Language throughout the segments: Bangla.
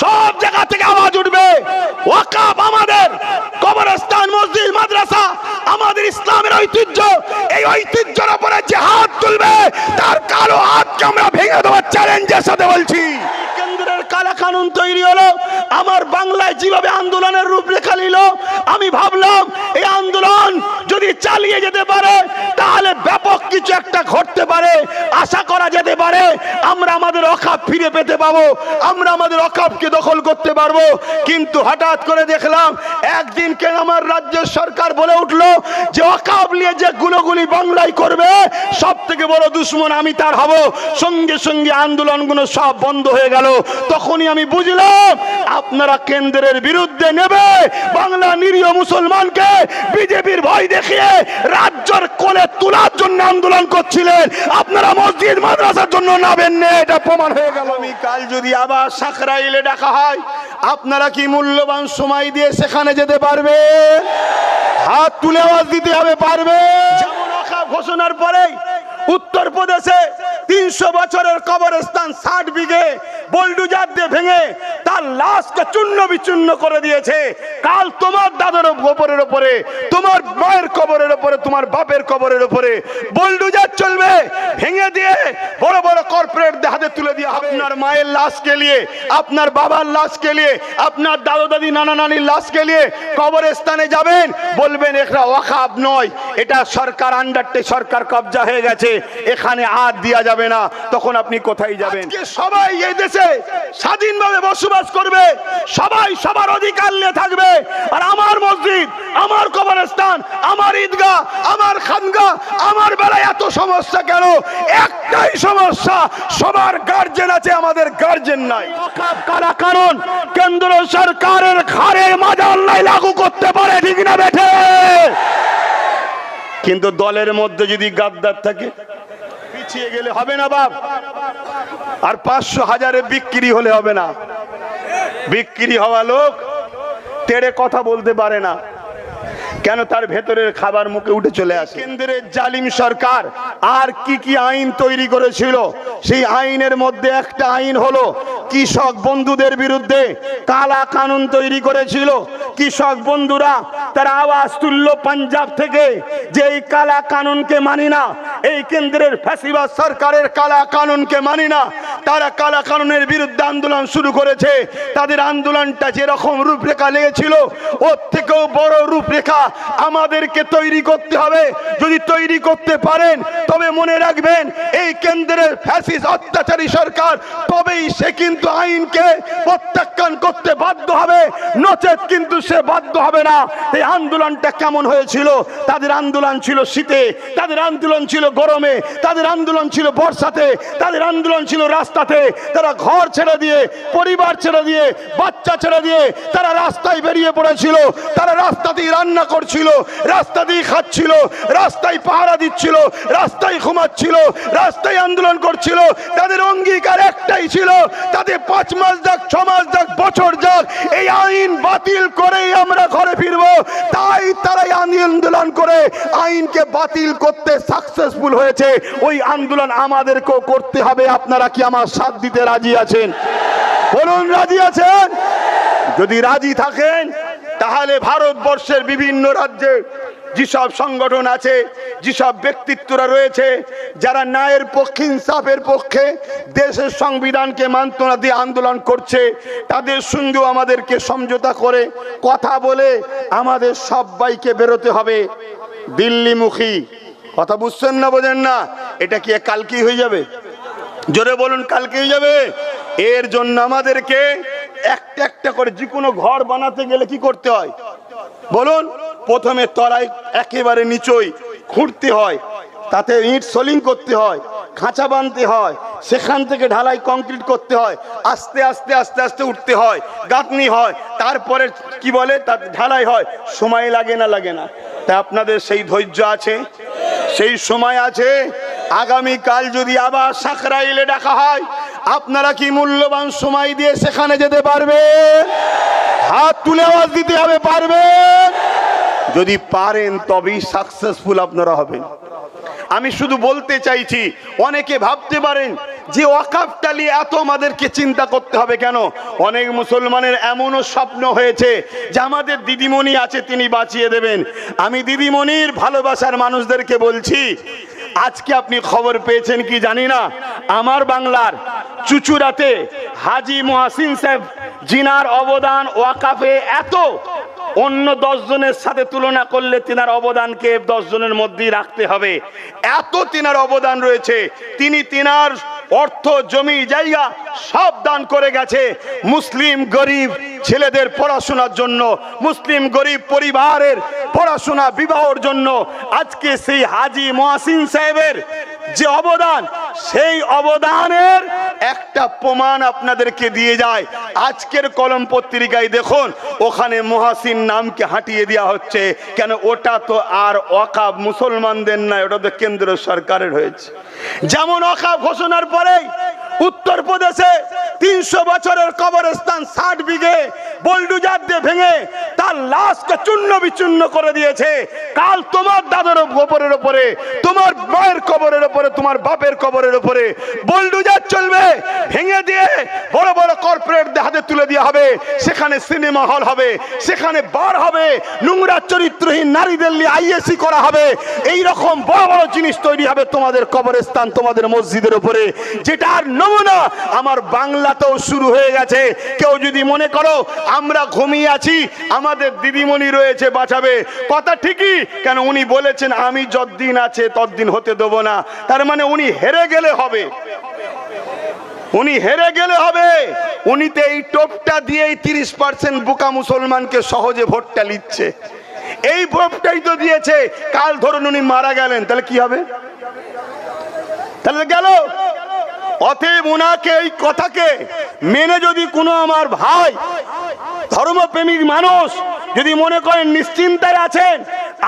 সব জায়গা থেকে আওয়াজ উঠবে। ওয়াকাব আমাদের কবরস্থান, মসজিদ, মাদ্রাসা, আমাদের ইসলামের ঐতিহ্য। এই ঐতিহ্যের উপরে যে হাত তুলবে। তার কালো হাতকে আমরা ভেঙে দেওয়ার চ্যালেঞ্জের সাথে বলছি। কেন্দ্রের কালা তৈরি হলো। আমার বাংলায় যেভাবে আন্দোলনের রূপরেখা নিল, আমি ভাবলাম এই আন্দোলন যদি চালিয়ে যেতে পারে, তাহলে ব্যাপক কিছু একটা ঘটতে পারে আশা করা যেতে পারে আমরা আমাদের অকাপ ফিরে পেতে পাবো। আমরা আমাদের অকাপকে দখল করতে পারব। কিন্তু হঠাৎ করে দেখলাম, একদিন কেন আমার রাজ্যের সরকার বলে উঠল যে অকাপ নিয়ে যে গুলোগুলি বাংলায় করবে সব থেকে বড় দুশ্মন আমি তার হব। সঙ্গে সঙ্গে আন্দোলনগুলো সব বন্ধ হয়ে গেল। তখনই আমি বুঝলাম, আপনারা কেন্দ্রের বিরুদ্ধে নেবে। বাংলা নিরীহ মুসলমানকে বিজেপির ভয় দেখিয়ে রাজ্যের কোলে তোলার জন্য আন্দোলন করছিলেন। আপনারা মসজিদ, মাদ্রাসার জন্য নাবেন না এটা প্রমাণ হয়ে গেল। আমি কাল যদি আবার সাকরাইলে ডাকা হয় আপনারা কি মূল্যবান সময় দিয়ে সেখানে যেতে পারবে? হাত তুলে আওয়াজ দিতে হবে পারবে? যেমন ঘোষণার পরেই উত্তরপ্রদেশে তিনশো বছরের কবরস্থান ষাট বিঘে বল্ডুজার দিয়ে ভেঙে তার লাশকে চূর্ণ বিচূর্ণ করে দিয়েছে। কাল তোমার দাদার ওপরের ওপরে, তোমার মায়ের কবরের ওপরে, তোমার বাপের কবরের ওপরে বল্ডুজার চলবে। ভেঙে দিয়ে বড় বড় কর্পোরেট হাতে তুলে দিয়ে আপনার মায়ের লাশকে নিয়ে, আপনার বাবার লাশকে নিয়ে, আপনার দাদু দাদি নানা নানির লাশকে নিয়ে কবরস্থানে যাবেন। বলবেন এটা ওয়াকাব নয়। এটা সরকার আন্ডারটে সরকার কবজা হয়ে গেছে। এখানে হাত দেওয়া যাবে না। তখন আপনি কোথায় যাবেন? সবাই এই দেশে স্বাধীনভাবে বসবাস করবে। সবাই সবার অধিকার নিয়ে থাকবে। আর আমার মসজিদ আমার কবরস্থান আমার ঈদগাহ আমার খানগা আমার বেলায় এত সমস্যা কেন? একটাই সমস্যা সবার গার্জেন আছে আমাদের গার্জেন নাই। কারা কারণ? কেন্দ্র সরকারের ঘাড়ের মাজার নাই লাগু করতে পারে ঠিক না বেঠে? কিন্তু দলের মধ্যে যদি গাদ্দার থাকে, পিছিয়ে গেলে হবে না বাপ। আর পাঁচশো হাজারে বিক্রি হলে হবে না। বিক্রি হওয়া লোক তেড়ে কথা বলতে পারে না। কেন তার ভেতরের খাবার মুখে উঠে চলে আসে? কেন্দ্রের জালিম সরকার আর কি কি আইন তৈরি করেছিল? সেই আইনের মধ্যে একটা আইন হলো, কৃষক বন্ধুদের বিরুদ্ধে কালা কানুন তৈরি করেছিল। কৃষক বন্ধুরা, তারা আওয়াজ তুললো পাঞ্জাব থেকে যে এই কালা কানুনকে মানি না, এই কেন্দ্রের ফ্যাসিবাদ সরকারের কালা কানুনকে মানি না। তারা কালা কানুনের বিরুদ্ধে আন্দোলন শুরু করেছে। তাদের আন্দোলনটা যেরকম রূপরেখা লেগেছিল, ওর থেকেও বড় রূপরেখা আমাদেরকে তৈরি করতে হবে। যদি তৈরি করতে পারেন, তবে মনে রাখবেন, এই কেন্দ্রের ফ্যাসিস অত্যাচারী সরকার, তবেই সে কিন্তু আইনকে প্রত্যাখ্যান করতে বাধ্য হবে। নচেত কিন্তু সে বাধ্য হবে না। এই আন্দোলনটা কেমন হয়েছিল? তাদের আন্দোলন ছিল শীতে, তাদের আন্দোলন ছিল গরমে, তাদের আন্দোলন ছিল বর্ষাতে, তাদের আন্দোলন ছিল রাস্তাতে তারা ঘর ছেড়ে দিয়ে, পরিবার ছেড়ে দিয়ে, বাচ্চা ছেড়ে দিয়ে তারা রাস্তায় বেরিয়ে পড়েছিল। তারা রাস্তা দিয়ে রান্না করছিল, রাস্তা দিয়ে খাচ্ছিল, রাস্তায় পাহারা দিচ্ছিল, রাস্তায় ঘুমাচ্ছিল, রাস্তায় আন্দোলন করছিল। তাদের অঙ্গীকার একটাই ছিল তাদের পাঁচ মাস যাক, ছ মাস যাক, বছর যাক, এই আইন বাতিল করেই আমরা ঘরে ফিরবো। তাই তারাই আন্দোলন করে আইনকে বাতিল করতে সাকসেসফুল হয়েছে। ওই আন্দোলন আমাদেরকেও করতে হবে। আপনারা কি আমার সাথ দিতে রাজি আছেন? বলুন, রাজি আছেন? যদি রাজি থাকেন, তাহলে ভারতবর্ষের বিভিন্ন রাজ্যে যেসব সংগঠন আছে, যেসব ব্যক্তিত্বরা রয়েছে, যারা ন্যায়ের পক্ষে, ইনসাফের পক্ষে দেশের সংবিধানকে মান্যতা দিয়ে আন্দোলন করছে, তাদের সঙ্গেও আমাদেরকে সমঝোতা করে কথা বলে আমাদের সবাইকে বেরোতে হবে। দিল্লিমুখী। কথা বুঝছেন না, বোঝেন না? এটা কি কালকেই হয়ে যাবে? জোরে বলুন কালকে হয়ে যাবে? এর জন্য আমাদেরকে একটা একটা করে যে কোনো ঘর বানাতে গেলে কি করতে হয়? বলুন, প্রথমে তরাই একেবারে নিচই খুঁড়তে হয়, তাতে ইট সোলিং করতে হয়, খাঁচা বানতে হয়, সেখান থেকে ঢালাই কংক্রিট করতে হয়, আস্তে আস্তে আস্তে আস্তে উঠতে হয়, গাঁথনি হয়, তারপরে কি বলে? তার ঢালাই হয়, সময় লাগে না লাগে না। তা আপনাদের সেই ধৈর্য আছে? সেই সময় আছে? আগামী কাল যদি আবার সাকরাইলে ডাকা হয়, আপনারা কি মূল্যবান সময় দিয়ে সেখানে যেতে পারবে হাত তুলে আওয়াজ দিতে হবে পারবেন যদি পারেন তবেই সাকসেসফুল আপনারা হবেন। আমি শুধু বলতে চাইছি, অনেকে ভাবতে পারেন যে ওয়াকাফটা নিয়ে এত আমাদেরকে চিন্তা করতে হবে কেন? অনেক মুসলমানের এমনও স্বপ্ন হয়েছে যে আমাদের দিদিমণি আছে, তিনি বাঁচিয়ে দেবেন। আমি দিদিমণির ভালোবাসার মানুষদেরকে বলছি, আজকে আপনি খবর পেয়েছেন কি জানি না? আমার বাংলার চুচুড়াতে হাজি মহাসিন সাহেব জিনার অবদান ওয়াকাফে এত। অন্য জনের সাথে তুলনা করলে তিনার অবদানকে জনের মধ্যেই রাখতে হবে। এত তিনার অবদান রয়েছে। তিনি তিনার অর্থ, জমি, জায়গা সব দান করে গেছে। মুসলিম গরিব ছেলেদের পড়াশোনার জন্য, মুসলিম গরিব পরিবারের পড়াশোনা বিবাহর জন্য আজকে সেই হাজি মহাসিন সাহেবের যে অবদান, সেই অবদানের একটা প্রমাণ আপনাদেরকে দিয়ে যায়। আজকের কলম পত্রিকায় দেখুন ওখানে মহাসিন নামকে হাঁটিয়ে দেওয়া হচ্ছে। কেন ওটা তো আর অকাব মুসলমানদের নয় ওটা তো কেন্দ্র সরকারের হয়েছে। যেমন অকাব ঘোষণার পরেই উত্তরপ্রদেশে তিনশো বছরের কবরস্থান ষাট বিঘে বল্ডুজার দিয়ে ভেঙে তার লাশকে চূর্ণ বিচূর্ণ করে দিয়েছে। কাল তোমার দাদার ওপরের ওপরে, তোমার মায়ের কবরের ওপরে, তোমার বাপের কবরের ওপরে বল্ডুজার চলবে, ভেঙে দিয়ে বড় বড় কর্পোরেট হাতে তুলে দেওয়া হবে। সেখানে সিনেমা হল হবে, সেখানে বার হবে। নোংরা চরিত্রহীন নারীদের নিয়ে আইএসি করা হবে। এই রকম বড় বড় জিনিস তৈরি হবে তোমাদের কবরস্থান, তোমাদের মসজিদের উপরে। যেটার নমুনা আমার বাংলাতেও শুরু হয়ে গেছে। কেউ যদি মনে করো, আমরা ঘুমিয়ে আছি, আমাদের দিদিমণি রয়েছে বাঁচাবে। কথা ঠিকই, কেন উনি বলেছেন, আমি যতদিন আছে ততদিন হতে দেবো না। তার মানে উনি হেরে গেলে হবে। উনি হেরে গেলে হবে। উনি তো এই টোপটা দিয়েই তিরিশ পার্সেন্ট বোকা মুসলমানকে সহজে ভোটটা নিচ্ছে। এই ভোটটাই তো দিয়েছে। কাল ধরুন উনি মারা গেলেন, তাহলে কি হবে? তাহলে গেল। অতএব ওনাকে এই কথাকে মেনে যদি কোনো আমার ভাই ধর্মপ্রেমিক মানুষ যদি মনে করেন নিশ্চিন্তায় আছেন,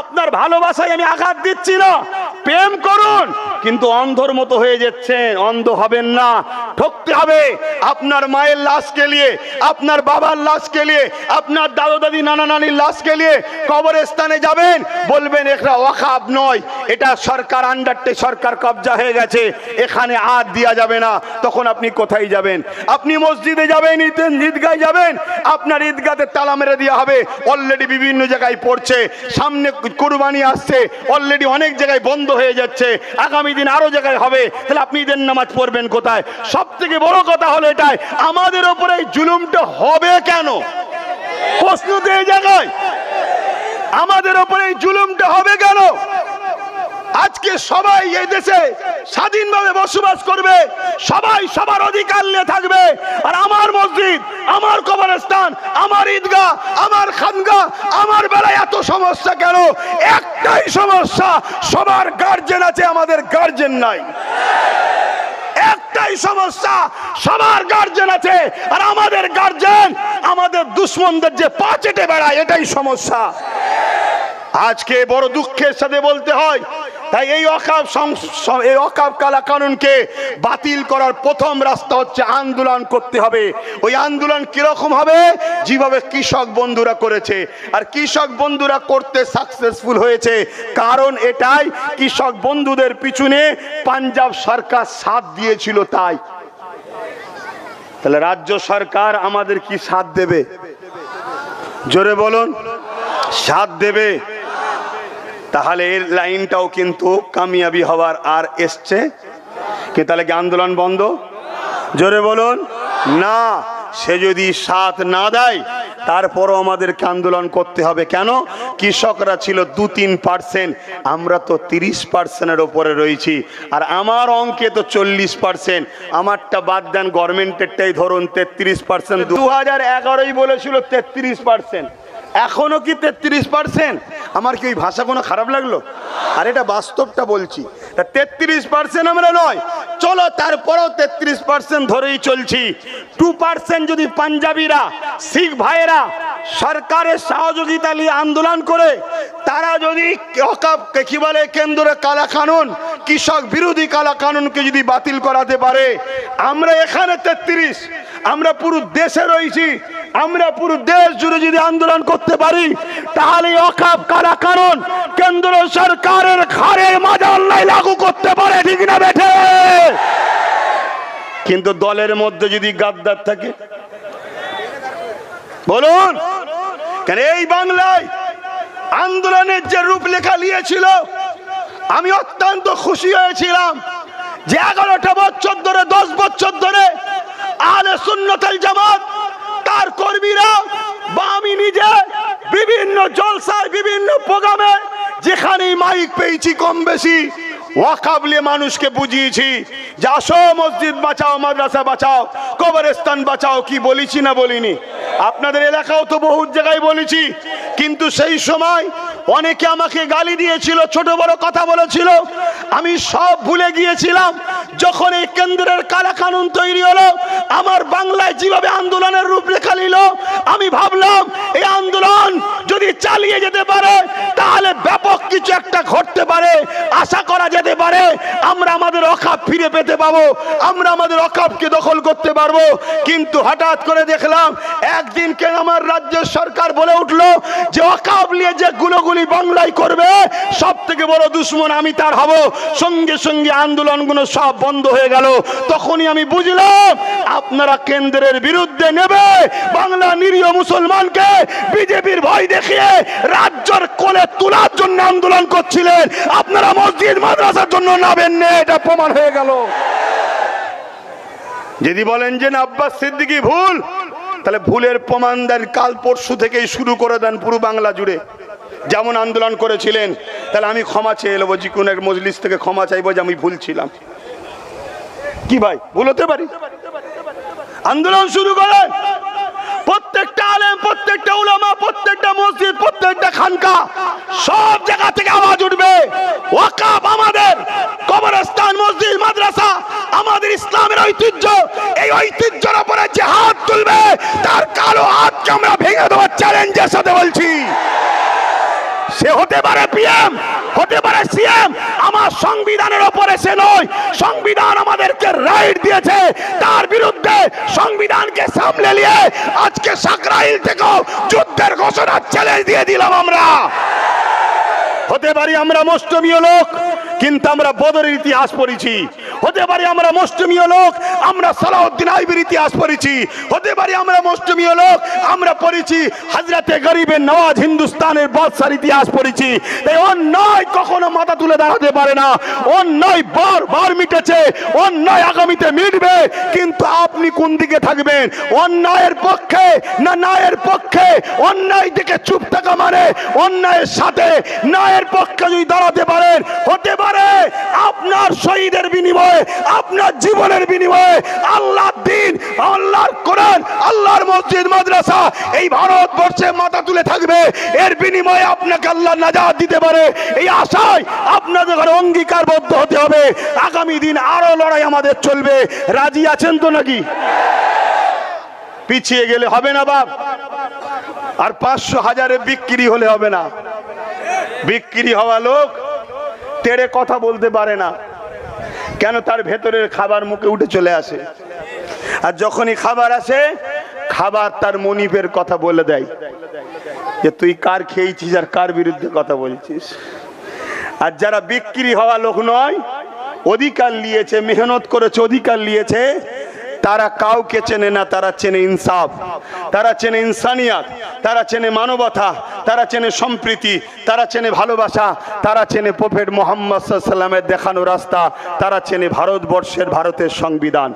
আপনার ভালোবাসায় আমি আঘাত দিচ্ছি না। প্রেম করুন, কিন্তু অন্ধর মতো হয়ে যাচ্ছেন, অন্ধ হবেন না। ঠকতে হবে। আপনার মায়ের লাশকে নিয়ে, আপনার বাবার লাশকে নিয়ে, আপনার দাদু দাদি নানা নানির লাশকে নিয়ে কবরস্থানে যাবেন। বলবেন এটা ওয়াকাব নয়। এটা সরকার আন্ডারটে, সরকার কবজা হয়ে গেছে। এখানে আর দেওয়া যাবে না। তখন আপনি কোথায় যাবেন? আপনি মসজিদে যাবেন ঈদ- ঈদগায় যাবেন। আপনার ঈদগাতে তালা মেরে দেওয়া হবে। অলরেডি বিভিন্ন জায়গায় পড়ছে। সামনে কুরবানি আসছে। অলরেডি অনেক জায়গায় বন্ধ হয়ে যাচ্ছে। আগামী দিন আরও জায়গায় হবে। তাহলে আপনি ঈদের নামাজ পড়বেন কোথায়? সব থেকে বড় কথা হলো এটাই, আমাদের ওপরে এই জুলুমটা হবে কেন? প্রশ্ন তো এই জায়গায়। আমাদের ওপরে এই জুলুমটা হবে কেন? আজকে সবাই এই দেশে স্বাধীনভাবে বসবাস করবে, সবাই সবার অধিকার নিয়ে থাকবে। আর আমার মসজিদ, আমার কবরস্থান, আমার ঈদগাহ, আমার খানগা আমার বেলায় এত সমস্যা কেন? একটাই সমস্যা, সবার গার্জেন আছে, আমাদের গার্জেন নাই। একটাই সমস্যা, সবার গার্জেন আছে, আর আমাদের গার্জেন আমাদের দুশ্মনদের যে পা চেটে বেড়ায়, এটাই সমস্যা। আজকে বড় দুঃখের সাথে বলতে হয় তাই এই অকাব এই অকাব কালা কানুনকে বাতিল করার প্রথম রাস্তা হচ্ছে আন্দোলন করতে হবে। ওই আন্দোলন কীরকম হবে? যেভাবে কৃষক বন্ধুরা করেছে। আর কৃষক বন্ধুরা করতে সাকসেসফুল হয়েছে। কারণ এটাই, কৃষক বন্ধুদের পিছনে পাঞ্জাব সরকার সাথ দিয়েছিল তাই। তাহলে রাজ্য সরকার আমাদের কি সাথ দেবে? জোরে বলুন, সাথ দেবে। তাহলে এর লাইনটাও কিন্তু কামিয়াবি হওয়ার আর এসছে। কি তাহলে কি আন্দোলন বন্ধ? জোরে বলুন। না, সে যদি সাথ না দেয়, তারপরও আমাদেরকে আন্দোলন করতে হবে। কেন? কৃষকরা ছিল দু তিন পার্সেন্ট, আমরা তো তিরিশ পার্সেন্টের ওপরে রয়েছি। আর আমার অঙ্কে তো চল্লিশ পার্সেন্ট, আমারটা বাদ দেন গভর্নমেন্টেরটাই ধরুন তেত্রিশ পার্সেন্ট। দু হাজার এগারোই বলেছিল তেত্রিশ পার্সেন্ট, এখনও কি তেত্রিশ পার্সেন্ট? আমার কি ওই ভাষা কোনো খারাপ লাগল? আর এটা বাস্তবটা বলছি। তা তেত্রিশ পার্সেন্ট আমরা নয়। চলো তারপরেও তেত্রিশ পার্সেন্ট ধরেই চলছি। টু পার্সেন্ট যদি পাঞ্জাবিরা, শিখ ভাইয়েরা সরকারের সহযোগিতা নিয়ে আন্দোলন করে, তারা যদি কি বলে কেন্দ্রে কালা কানুন কৃষক বিরোধী কালা কানুনকে যদি বাতিল করাতে পারে, আমরা এখানে তেত্রিশ। আমরা পুরো দেশে রয়েছি। আমরা পুরো দেশ জুড়ে যদি আন্দোলন করতে পারি, তাহলে অকাপ কারা কারণ? কেন্দ্র সরকারের ঘাড়ে মাজাল্লাই লাগু করতে পারে, ঠিক না বেঠে? কিন্তু দলের মধ্যে যদি গাদ্দার থাকে, বলুন, কেন এই বাংলায় আন্দোলনের যে রূপলেখা নিয়েছিল আমি অত্যন্ত খুশি হয়েছিলাম যে এগারোটা বছর ধরে, দশ বছর ধরে আলে সুন্নতাল জামাত তার কর্মীরা বা আমি নিজে বিভিন্ন জলসায়, বিভিন্ন প্রোগ্রামে যেখানেই মাইক পেয়েছি কম বেশি, ওয়াকাবলে মানুষকে বুঝিয়েছি যে আসো মসজিদ বাঁচাও, মাদ্রাসা বাঁচাও, কবরস্থান বাঁচাও, কি বলেছি না বলিনি। আপনাদের এলাকাও তো বহু জায়গায় বলেছি, কিন্তু সেই সময় অনেকে আমাকে গালি দিয়েছিল, ছোট বড় কথা বলেছিল, আমি সব ভুলে গিয়েছিলাম যখন এই কেন্দ্রের কালা কানুন তৈরি হলো, আমার বাংলায় যেভাবে আন্দোলনের রূপরেখা নিল, আমি ভাবলাম, এই আন্দোলন যদি চালিয়ে যেতে পারে, তাহলে ব্যাপক কিছু একটা ঘটতে পারে, আশা করা যেতে পারে, আমরা আমাদের অকাপ ফিরে পেতে পাবো। আমরা আমাদের অকাপকে দখল করতে পারব। কিন্তু হঠাৎ করে দেখলাম, একদিন কেন আমার রাজ্যের সরকার বলে উঠল যে অকাপ নিয়ে যে গুলোগুলি বাংলায় করবে সব থেকে বড় দুশ্মন আমি তার হব। সঙ্গে সঙ্গে আন্দোলনগুলো সব বন্ধ হয়ে গেল। তখনই আমি বুঝলাম, আপনারা কেন্দ্রের বিরুদ্ধে নেবে। বাংলা নিরীহ মুসলমানকে বিজেপির ভয় দেখিয়ে রাজ্যের কোলে তোলার জন্য আন্দোলন করছিলেন। আপনারা মসজিদ, মাদ্রাসার জন্য নাবেন না এটা প্রমাণ হয়ে গেল। যদি বলেন যে না, আব্বাস সিদ্দিকি, ভুল। তাহলে ভুলের প্রমাণ দেন, কাল পরশু থেকেই শুরু করে দেন পুরো বাংলা জুড়ে। যেমন আন্দোলন করেছিলেন, তাহলে আমি ক্ষমা চেয়ে নেব, যে কোনো এক মজলিস থেকে ক্ষমা চাইব যে আমি ভুল ছিলাম। কি ভাই, ভুল হতে পারি? আন্দোলন শুরু করেন। প্রত্যেকটা আলেম, প্রত্যেকটা উলামা, প্রত্যেকটা মসজিদ, প্রত্যেকটা খানকা, সব জায়গা থেকে আওয়াজ উঠবে ওয়াকাব আমাদের কবরস্থান মসজিদ মাদ্রাসা আমাদের ইসলামের ঐতিহ্য এই ঐতিহ্যের উপরে যে হাত তুলবে তার কালো হাতকে আমরা ভেঙে দেওয়ার চ্যালেঞ্জের সাথে বলছি সে হতে পারে পিএম হতে পারে সিএম আমার সংবিধানের ওপরে সে নয়। সংবিধান আমাদেরকে রাইট দিয়েছে। তার বিরুদ্ধে সংবিধানকে সামলে নিয়ে আজকে সাকরাইল থেকেও যুদ্ধের ঘোষণা চ্যালেঞ্জ দিয়ে দিলাম আমরা। হতে পারি আমরা মুষ্টমীয় লোক, কিন্তু আমরা বদরের ইতিহাস পড়েছি। হতে পারে আমরা মুষ্টমীয় লোক, আমরা সালাউদ্দিন আইবির ইতিহাস পড়েছি। হতে পারে আমরা মুষ্টমীয় লোক, আমরা পড়েছি হাজরাতে গরিবের নওয়াজ হিন্দুস্তানের বাদশার ইতিহাস পড়েছি। তাই অন্যায় কখনো মাথা তুলে দাঁড়াতে পারে না। অন্যায় বার বার মিটেছে, অন্যায় আগামীতে মিটবে, কিন্তু আপনি কোন দিকে থাকবেন? অন্যায়ের পক্ষে না ন্যায়ের পক্ষে? অন্যায় দিকে চুপ থাকা মানে অন্যায়ের সাথে ন্যায়ের পক্ষে যদি দাঁড়াতে পারেন, হতে পারে আপনার শহীদের বিনিময়ে আপনার জীবনের বিনিময়ে আল্লাহর দিন, আল্লাহর কোরআন, আল্লাহর মসজিদ, মাদ্রাসা এই ভারতবর্ষে মাথা তুলে থাকবে। এর বিনিময়ে আপনাকে আল্লাহ নাজাত দিতে পারে। এই আশায় আপনাদের ঘরে অঙ্গীকারবদ্ধ হতে হবে। আগামী দিন আরও লড়াই আমাদের চলবে। রাজি আছেন তো নাকি? পিছিয়ে গেলে হবে না বাপ। আর পাঁচশো হাজারে বিক্রি হলে হবে না। বিক্রি হওয়া লোক তেড়ে কথা বলতে পারে না। কেন তার ভেতরের খাবার মুখে উঠে চলে আসে? আর যখনই খাবার আসে, খাবার তার মনিবের কথা বলে দেয়। যে তুই কার খেয়েছিস আর কার বিরুদ্ধে কথা বলছিস? আর যারা বিক্রি হওয়া লোক নয়, অধিকার নিয়েছে, মেহনত করেছে, অধিকার নিয়েছে তারা কাউকে চেনে না, তারা চেনে ইনসাফ। তারা চেনে ইনসানিয়াত, তারা চেনে মানবতা, তারা চেনে সম্প্রীতি, তারা চেনে ভালোবাসা, তারা চেনে প্রফেট মোহাম্মদ সাল্লামের দেখানো রাস্তা, তারা চেনে ভারতবর্ষের ভারতের সংবিধান।